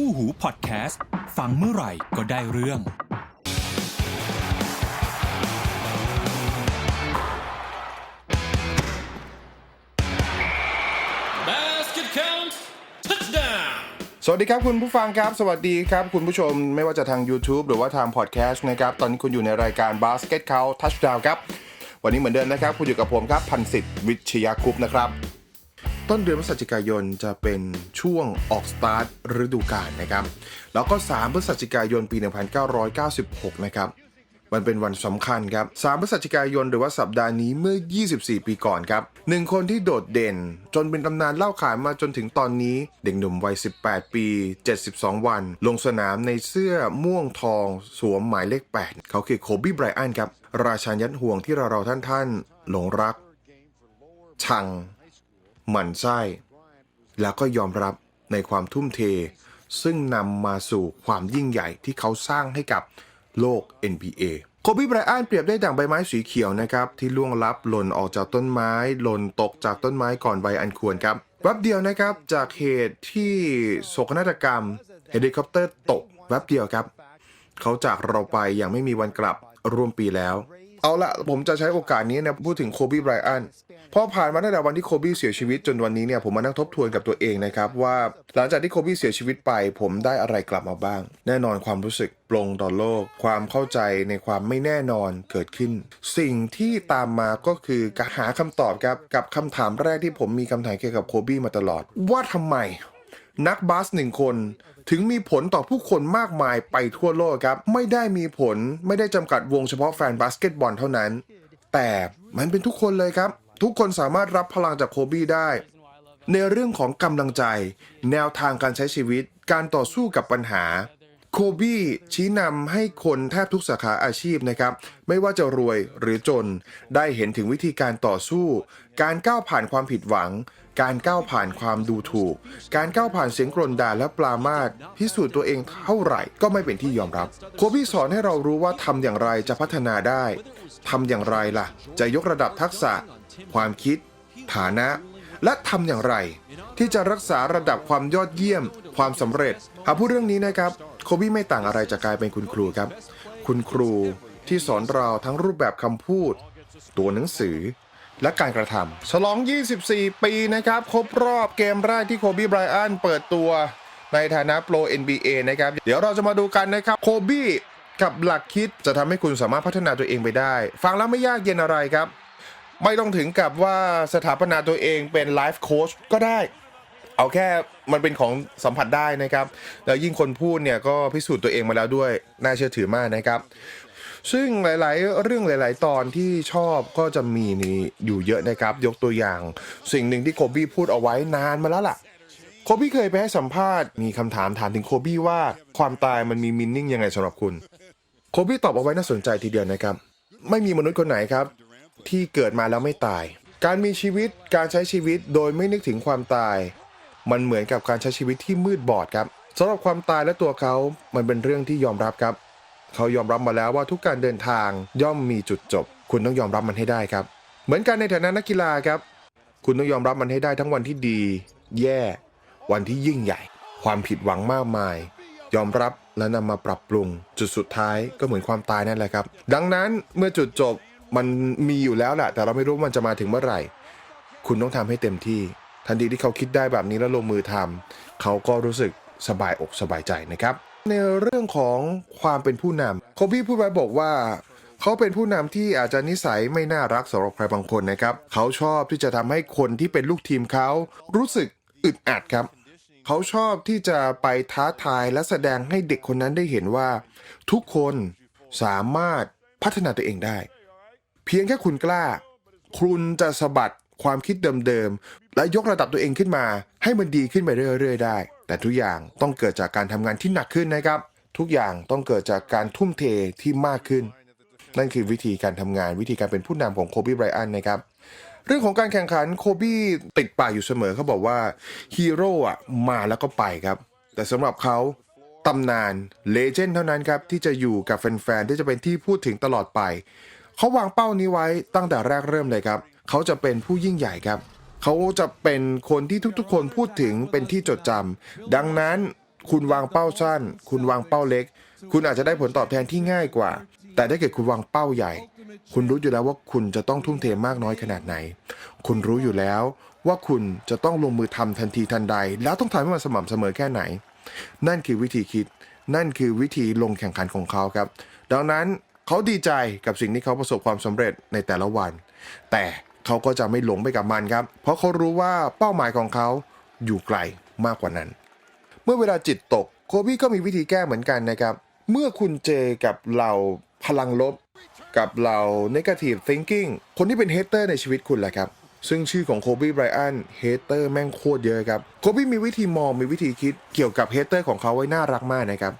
คู่หูพอดแคสต์ ฟังเมื่อไหร่ก็ได้เรื่อง Basket count. Touchdown. สวัสดีครับคุณผู้ฟังครับ สวัสดีครับคุณผู้ชมไม่ว่าจะทาง YouTube หรือว่าทางพอดแคสต์นะครับ ตอนนี้คุณอยู่ในรายการ Basket Count Touchdown ครับ วันนี้เหมือนเดิมนะครับ คุณอยู่กับผมครับ พันสิทธิ์วิชยาคุปต์นะครับ ต้นเดือนพฤศจิกายนจะเป็นช่วงออกสตาร์ทฤดูกาลนะครับ แล้วก็ 3 พฤศจิกายนปี 1996 นะครับมันเป็นวันสำคัญครับ 3 พฤศจิกายนหรือว่าสัปดาห์นี้เมื่อ 24 ปีก่อนครับหนึ่งคนที่โดดเด่น จนเป็นตำนานเล่าขานมาจนถึงตอนนี้ เด็กหนุ่มวัย 18 ปี 72 วัน ลงสนามในเสื้อม่วงทอง สวมหมายเลข 8 เขาคือโคบี้ไบรอันครับ ราชันยัดห่วงที่เราเราท่านท่านๆหลงรัก ชัง หมั่นไส้ แล้วก็ยอมรับในความทุ่มเท ซึ่งนำมาสู่ความยิ่งใหญ่ที่เขาสร้างให้กับโลก NBA โคบีไบรอันเปรียบได้ดั่งใบไม้สีเขียวนะครับ ที่ล่วงลับหล่นออกจากต้นไม้ หล่นตกจากต้นไม้ก่อนวัยอันควรครับแวบเดียวนะครับจากเหตุที่โศกนาฏกรรมเฮลิคอปเตอร์ตกแวบเดียวครับ เขาจากเราไปอย่างไม่มีวันกลับร่วมปีแล้ว เอาละผมจะใช้โอกาสนี้นะพูดถึงโคบีไบรอันพอผ่านมาตั้งแต่วันที่โคบีเสียชีวิตจนวันนี้เนี่ยผมมานั่งทบทวนกับตัวเองนะครับว่า หลังจากที่โคบีเสียชีวิตไป ผมได้อะไรกลับมาบ้าง แน่นอนความรู้สึกปลงต่อโลก ความเข้าใจในความไม่แน่นอนเกิดขึ้น สิ่งที่ตามมาก็คือการหาคำตอบครับกับคำถามแรกที่ผมมีคำถามเกี่ยวกับโคบีมาตลอด ว่าทำไมนักบาสหนึ่งคน ถึงมีผลต่อผู้คนมากมายไปทั่วโลกครับ ไม่ได้มีผลไม่ได้จำกัดวงเฉพาะแฟนบาสเกตบอลเท่านั้น แต่มันเป็นทุกคนเลยครับ ทุกคนสามารถรับพลังจากโคบี้ได้ ในเรื่องของกำลังใจ แนวทางการใช้ชีวิต การต่อสู้กับปัญหาโคบี้ชี้นำให้คนแทบทุกสาขาอาชีพนะครับ ไม่ว่าจะรวยหรือจน ได้เห็นถึงวิธีการต่อสู้ การก้าวผ่านความผิดหวัง การก้าวผ่านความดูถูก การก้าวผ่านเสียงกรนด่าและปลามาสพิสูจน์ตัวเองเท่าไหร่ก็ไม่เป็นที่ยอมรับโคบี้สอนให้เรารู้ว่าทำอย่างไรจะพัฒนาได้ทำอย่างไรล่ะ จะยกระดับทักษะ ความคิด ฐานะ และทำอย่างไร ที่จะรักษาระดับความยอดเยี่ยม ความสำเร็จหากพูดเรื่องนี้นะครับ โคบี้ไม่ต่างอะไรจากการเป็นคุณครูครับ คุณครูที่สอนเราทั้งรูปแบบคำพูด ตัวหนังสือ และการกระทำฉลอง 24 ปีนะครับ ครบรอบเกมแรกที่โคบีไบรอันเปิดตัวในฐานะโปร NBA นะครับ เดี๋ยวเราจะมาดูกันนะครับโคบีกับหลักคิดจะทำให้คุณสามารถพัฒนาตัวเองไปได้ ฟังแล้วไม่ยากเย็นอะไรครับ ไม่ต้องถึงกับว่าสถาปนาตัวเองเป็นไลฟ์โค้ชก็ได้ เอาแค่มันเป็นของสัมผัสได้นะครับ แล้วยิ่งคนพูดเนี่ยก็พิสูจน์ตัวเองมาแล้วด้วย น่าเชื่อถือมากนะครับ ซึ่งหลาย ๆ เรื่องหลาย ๆ ตอนที่ชอบก็จะมีนี่อยู่เยอะนะครับ ยกตัวอย่าง สิ่งหนึ่งที่โคบี้พูดเอาไว้นานมาแล้วล่ะ โคบี้เคยไปให้สัมภาษณ์มีคำถามถามถึงโคบี้ว่าความตายมันมีมินนิ่งยังไงสำหรับคุณ โคบี้ตอบเอาไว้น่าสนใจทีเดียวนะครับ ไม่มีมนุษย์คนไหนครับ ที่เกิดมาแล้วไม่ตาย การมีชีวิตการใช้ชีวิตโดยไม่นึกถึงความตาย มันเหมือนกับการใช้ชีวิตที่มืดบอดครับสำหรับความตายและตัวเขา มันเป็นเรื่องที่ยอมรับครับ เขายอมรับมาแล้วว่าทุกการเดินทางย่อมมีจุดจบ คุณต้องยอมรับมันให้ได้ครับ เหมือนกันในฐานะนักกีฬาครับ คุณต้องยอมรับมันให้ได้ทั้งวันที่ดี แย่ วันที่ยิ่งใหญ่ ความผิดหวังมากมาย ยอมรับและนำมาปรับปรุง จุดสุดท้ายก็เหมือนความตายนั่นแหละครับ ดังนั้นเมื่อจุดจบมันมีอยู่แล้วแหละแต่เราไม่รู้ว่ามันจะมาถึงเมื่อไหร่ คุณต้องทำให้เต็มที่ ทันทีที่เขาคิดได้แบบนี้แล้วลงมือทำเขาก็รู้สึกสบายอกสบายใจนะครับ ในเรื่องของความเป็นผู้นำโคบี้พูดไว้บอกว่า เขาเป็นผู้นำที่อาจจะนิสัยไม่น่ารักสำหรับใครบางคนนะครับ เขาชอบที่จะทำให้คนที่เป็นลูกทีมเขารู้สึกอึดอัดครับ เขาชอบที่จะไปท้าทายและแสดงให้เด็กคนนั้นได้เห็นว่า ทุกคนสามารถพัฒนาตัวเองได้ เพียงแค่คุณกล้า คุณจะสะบัดความคิดเดิมๆและยกระดับตัวเองขึ้นมา ให้มันดีขึ้นไปเรื่อยๆได้ แต่ทุกอย่างต้องเกิดจากการทำงานที่หนักขึ้นนะครับ ทุกอย่างต้องเกิดจากการทุ่มเทที่มากขึ้น นั่นคือวิธีการทำงานวิธีการเป็นผู้นำของโคบีไบรอันนะครับเรื่องของการแข่งขันโคบี้ติดปากอยู่เสมอเขาบอกว่าฮีโร่อะมาแล้วก็ไปครับ แต่สำหรับเขาตำนานเลเจนด์เท่านั้นครับ ที่จะอยู่กับแฟนๆ ที่จะเป็นที่พูดถึงตลอดไป เขาวางเป้านี้ไว้ตั้งแต่แรกเริ่มเลยครับ เขาจะเป็นผู้ยิ่งใหญ่ครับ เขาจะเป็นคนที่ทุกๆ คนพูดถึงเป็นที่จดจำดังนั้นคุณวางเป้าสั้น คุณวางเป้าเล็ก คุณอาจจะได้ผลตอบแทนที่ง่ายกว่า แต่ถ้าเกิดคุณวางเป้าใหญ่ คุณรู้อยู่แล้วว่าคุณจะต้องทุ่มเทมากน้อยขนาดไหน คุณรู้อยู่แล้วว่าคุณจะต้องลงมือทำทันทีทันใด แล้วต้องทำให้มันสม่ำเสมอแค่ไหน นั่นคือวิธีคิด นั่นคือวิธีลงแข่งขันของเขาครับ ดังนั้นเขาดีใจกับสิ่งที่เขาประสบความสำเร็จในแต่ละวัน แต่ เขาก็จะไม่หลงไปกับมันครับ เพราะเขารู้ว่าเป้าหมายของเขาอยู่ไกลมากกว่านั้น เมื่อเวลาจิตตกโคบี้ก็มีวิธีแก้เหมือนกันนะครับ เมื่อคุณเจอกับเหล่าพลังลบ กับเหล่า negative thinking คนที่เป็นเฮเตอร์ในชีวิตคุณแหละครับ ซึ่งชื่อของโคบี้ไบรอันเฮเตอร์แม่งโคตรเยอะครับ โคบี้มีวิธีมองมีวิธีคิดเกี่ยวกับเฮเตอร์ของเขาไว้น่ารักมากนะครับ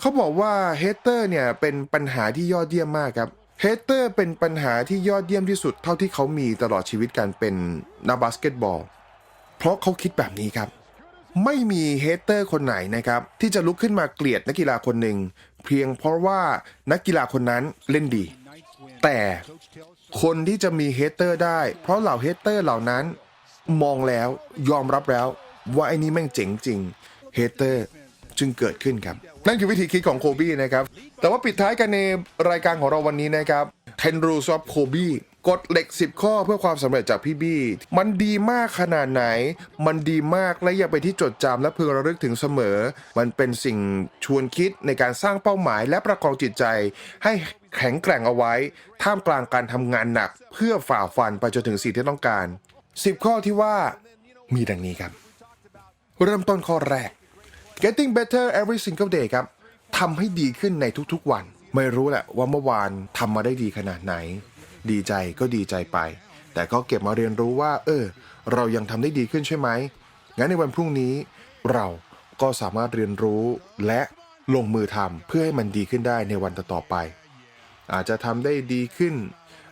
เขาบอกว่าเฮเตอร์เนี่ยเป็นปัญหาที่ยอดเยี่ยมมากครับ เฮเตอร์เป็นปัญหาที่ยอดเยี่ยมที่สุดเท่าที่เขามีตลอดชีวิตการเป็นนักบาสเกตบอล เพราะเขาคิดแบบนี้ครับ ไม่มีเฮเตอร์คนไหนนะครับ ที่จะลุกขึ้นมาเกลียดนักกีฬาคนหนึ่ง เพียงเพราะว่านักกีฬาคนนั้นเล่นดี แต่คนที่จะมีเฮเตอร์ได้ เพราะเหล่าเฮเตอร์เหล่านั้นมองแล้วยอมรับแล้วว่าไอ้นี่แม่งเจ๋งจริงเฮเตอร์ จึงเกิดขึ้นครับ นั่นคือวิธีคิดของโคบี้นะครับ แต่ว่าปิดท้ายกันในรายการของเราวันนี้นะครับ10 rules of Kobe กฎเหล็ก 10 ข้อเพื่อความสำเร็จจากพี่บี้ มันดีมากขนาดไหน มันดีมากและยังเป็นที่จดจำและพึงระลึกถึงเสมอ มันเป็นสิ่งชวนคิดในการสร้างเป้าหมายและประคองจิตใจ ให้แข็งแกร่งเอาไว้ ท่ามกลางการทำงานหนัก เพื่อฝ่าฟันไปจนถึงสิ่งที่ต้องการ 10 ข้อที่ว่ามีดังนี้ครับ เริ่มต้นข้อแรก getting better every single day ครับทำให้ดีขึ้นในทุกๆวัน ไม่รู้แหละว่าเมื่อวานทำมาได้ดีขนาดไหน ดีใจก็ดีใจไป แต่ก็เก็บมาเรียนรู้ว่า เออ เรายังทำได้ดีขึ้นใช่ไหมงั้นในวันพรุ่งนี้ เราก็สามารถเรียนรู้และลงมือทำเพื่อให้มันดีขึ้นได้ในวันต่อๆไป อาจจะทำได้ดีขึ้น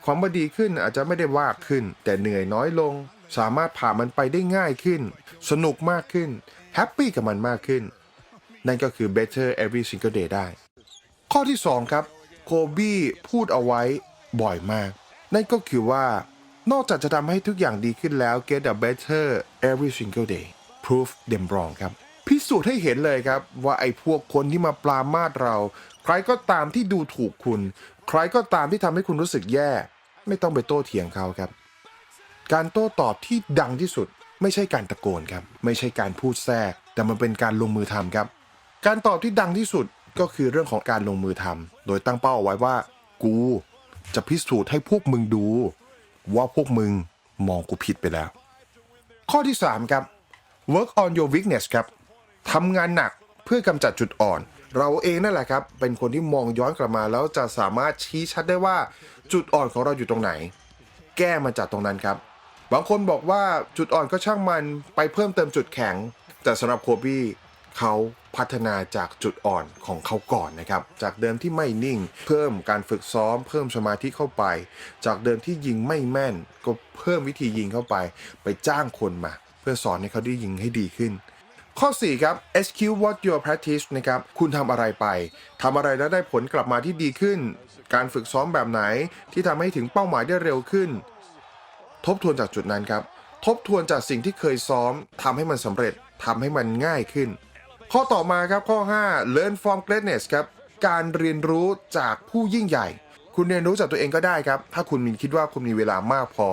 ความว่าดีขึ้นอาจจะไม่ได้มากขึ้น แต่เหนื่อยน้อยลง สามารถผ่านมันไปได้ง่ายขึ้น สนุกมากขึ้นแฮปปี้กับมันมากขึ้น นั่นก็คือ better every single day ได้ ข้อที่ 2 ครับ โคบี้พูดเอาไว้บ่อยมาก นั่นก็คือว่านอกจากจะทำให้ทุกอย่างดีขึ้นแล้ว get a better every single day prove them wrong ครับ พิสูจน์ให้เห็นเลยครับ ว่าไอ้พวกคนที่มาปรามาสเรา ใครก็ตามที่ดูถูกคุณ ใครก็ตามที่ทำให้คุณรู้สึกแย่ ไม่ต้องไปโต้เถียงเขาครับ การโต้ตอบที่ดังที่สุด ไม่ใช่การตะโกนครับ ไม่ใช่การพูดแทรก แต่มันเป็นการลงมือทำครับ การตอบที่ดังที่สุดก็คือเรื่องของการลงมือทำโดยตั้งเป้าเอาไว้ว่า กูจะพิสูจน์ให้พวกมึงดู ว่าพวกมึงมองกูผิดไปแล้ว ข้อที่ 3 ครับ work on your weakness ครับทำงานหนักเพื่อกำจัดจุดอ่อน เราเองนั่นแหละครับ เป็นคนที่มองย้อนกลับมาแล้วจะสามารถชี้ชัดได้ว่าจุดอ่อนของเราอยู่ตรงไหน แก้มาจากตรงนั้นครับ บางคนบอกว่าจุดอ่อนก็ช่างมันไปเพิ่มเติมจุดแข็ง แต่สำหรับโคบี้ เขาพัฒนาจากจุดอ่อนของเขาก่อนนะครับ จากเดิมที่ไม่นิ่ง เพิ่มการฝึกซ้อม เพิ่มสมาธิเข้าไป จากเดิมที่ยิงไม่แม่น ก็เพิ่มวิธียิงเข้าไป ไปจ้างคนมา เพื่อสอนให้เขาได้ยิงให้ดีขึ้น ข้อ 4 ครับ execute what your practice นะครับ คุณทำอะไรไปทำอะไรแล้วได้ผลกลับมาที่ดีขึ้น การฝึกซ้อมแบบไหนที่ทำให้ถึงเป้าหมายได้เร็วขึ้น ทบทวนจากจุดนั้นครับ ทบทวนจากสิ่งที่เคยซ้อมทำให้มันสำเร็จทำให้มันง่ายขึ้น ข้อต่อมาครับข้อ 5 learn from greatness ครับการเรียนรู้จากผู้ยิ่งใหญ่ คุณเรียนรู้จากตัวเองก็ได้ครับ ถ้าคุณมีคิดว่าคุณมีเวลามากพอ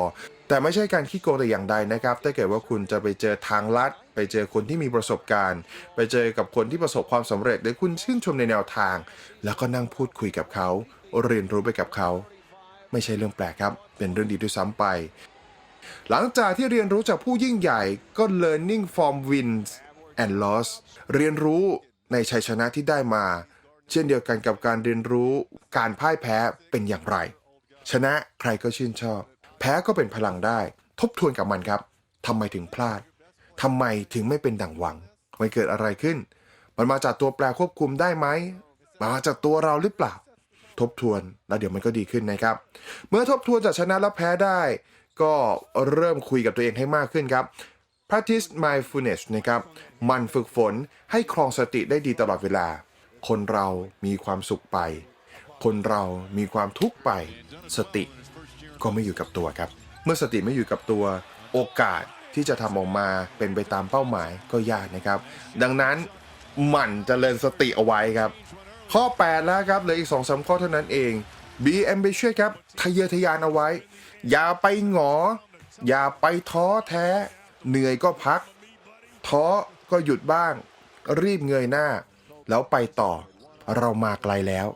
แต่ไม่ใช่การขี้โกงแต่อย่างใดนะครับ ถ้าเกิดว่าคุณจะไปเจอทางลัด ไปเจอคนที่มีประสบการณ์ ไปเจอกับคนที่ประสบความสำเร็จหรือคุณชื่นชมในแนวทาง แล้วก็นั่งพูดคุยกับเขา เรียนรู้ไปกับเขา ไม่ใช่เรื่องแปลกครับ เป็นเรื่องดีด้วยซ้ำไป หลังจากที่เรียนรู้จากผู้ยิ่งใหญ่ก็ learning from wins and loss เรียนรู้ในชัยชนะที่ได้มา เช่นเดียวกันกับการเรียนรู้การพ่ายแพ้เป็นอย่างไร ชนะใครก็ชื่นชอบ แพ้ก็เป็นพลังได้ ทบทวนกับมันครับทำไมถึงพลาดทำไมถึงไม่เป็นดังหวังมันเกิดอะไรขึ้น มันมาจากตัวแปรควบคุมได้ไหมมาจากตัวเราหรือเปล่า ทบทวนแล้วเดี๋ยวมันก็ดีขึ้นนะครับ เมื่อทบทวนจากชนะและแพ้ได้ ก็เริ่มคุยกับตัวเองให้มากขึ้นครับ practice mindfulness นะครับ มันฝึกฝนให้ครองสติได้ดีตลอดเวลา คนเรามีความสุขไป คนเรามีความทุกข์ไป สติก็ไม่อยู่กับตัวครับ เมื่อสติไม่อยู่กับตัว โอกาสที่จะทำออกมาเป็นไปตามเป้าหมายก็ยากนะครับ ดังนั้นหมั่นเจริญสติเอาไว้ครับ ข้อ 8 แล้วครับเหลืออีก2อสข้อเท่านั้นเอง be ambitious ครับทะเยอทะยานเอาไว้ อย่าไปหงอ อย่าไปท้อแท้ เหนื่อยก็พัก ท้อก็หยุดบ้าง รีบเงยหน้า แล้วไปต่อ เรามาไกลแล้ว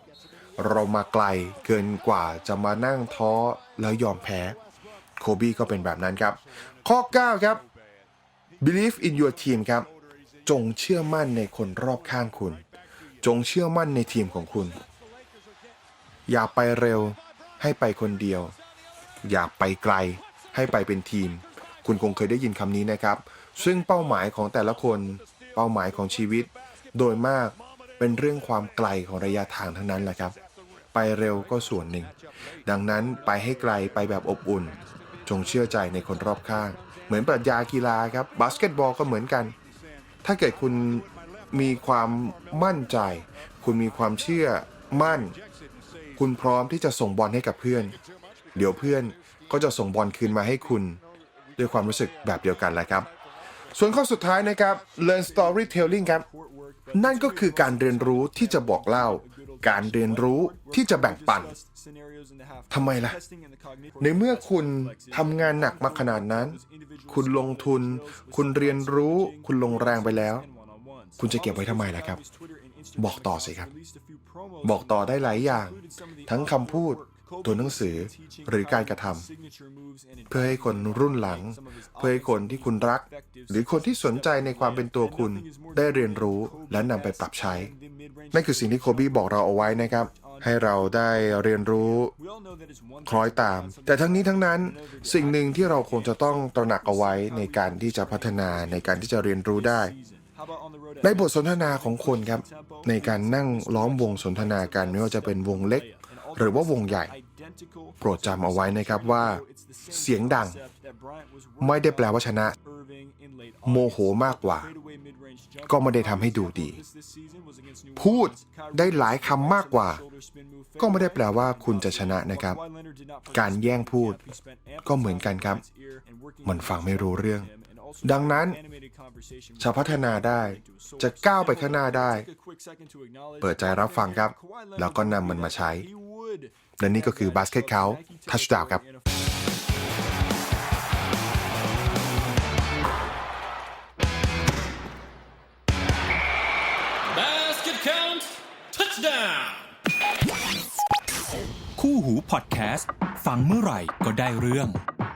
เรามาไกลเกินกว่าจะมานั่งท้อแล้วยอมแพ้ โคบี้ก็เป็นแบบนั้นครับ ข้อ 9 ครับ believe in your team ครับ จงเชื่อมั่นในคนรอบข้างคุณ จงเชื่อมั่นในทีมของคุณ อย่าไปเร็วให้ไปคนเดียว อย่าไปไกลให้ไปเป็นทีม คุณคงเคยได้ยินคำนี้นะครับ ซึ่งเป้าหมายของแต่ละคนเป้าหมายของชีวิต โดยมากเป็นเรื่องความไกลของระยะทางทั้งนั้นแหละครับ ไปเร็วก็ส่วนหนึ่ง ดังนั้นไปให้ไกลไปแบบอบอุ่น จงเชื่อใจในคนรอบข้าง เหมือนปรัชญากีฬาครับบาสเกตบอลก็เหมือนกัน ถ้าเกิดคุณมีความมั่นใจ คุณมีความเชื่อมั่น คุณพร้อมที่จะส่งบอลให้กับเพื่อน เดี๋ยวเพื่อนก็จะส่งบอลคืนมาให้คุณ ด้วยความรู้สึกแบบเดียวกันแหละครับ ส่วนข้อสุดท้ายนะครับ learn storytelling ครับ นั่นก็คือการเรียนรู้ที่จะบอกเล่า การเรียนรู้ที่จะแบ่งปันทำไมล่ะ ในเมื่อคุณทำงานหนักมาขนาดนั้น คุณลงทุน คุณเรียนรู้ คุณลงแรงไปแล้ว คุณจะเก็บไว้ทำไมล่ะครับ บอกต่อสิครับ บอกต่อได้หลายอย่าง ทั้งคำพูด ตัวหนังสือหรือการกระทำเพื่อให้คนรุ่นหลัง เพื่อให้คนที่คุณรัก หรือคนที่สนใจในความเป็นตัวคุณได้เรียนรู้และนำไปปรับใช้ นั่นคือสิ่งที่โคบี้บอกเราเอาไว้นะครับ ให้เราได้เรียนรู้คล้อยตาม แต่ทั้งนี้ทั้งนั้นสิ่งหนึ่งที่เราคงจะต้องตระหนักเอาไว้ในการที่จะพัฒนาในการที่จะเรียนรู้ได้ในบทสนทนาของคนครับ ในการนั่งล้อมวงสนทนากันไม่ว่าจะเป็นวงเล็ก หรือว่าวงใหญ่ โปรดจำเอาไว้นะครับว่า เสียงดัง ไม่ได้แปลว่าชนะ โมโหมากกว่า ก็ไม่ได้ทำให้ดูดี พูดได้หลายคำมากกว่า ก็ไม่ได้แปลว่าคุณจะชนะนะครับ การแย่งพูด ก็เหมือนกันครับ มันฟังไม่รู้เรื่อง ดังนั้นจะพัฒนาได้จะก้าวไปข้างหน้าได้ เปิดใจรับฟังครับ แล้วก็นำมันมาใช้ และนี่ก็คือบาสเกตเขาทัชดาวครับ Basket count. Touchdown. คู่หูพอดแคสต์ฟังเมื่อไหร่ก็ได้เรื่อง